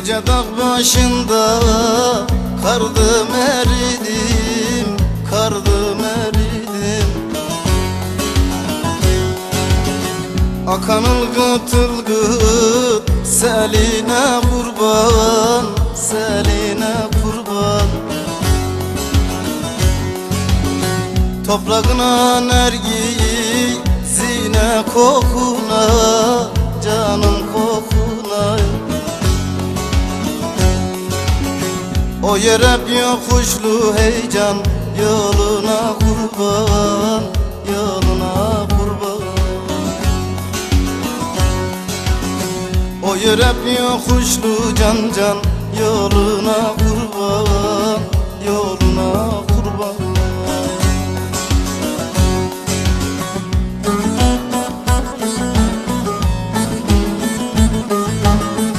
Yüce dağ başında kardım eridim Kardım eridim. Akan ılgıt ılgıt Seline kurban Seline kurban. Toprağına nergiyi Zine kokuna O yer hep yokuşlu heyecan Yoluna kurban Yoluna kurban. O yer hep yokuşlu can can Yoluna kurban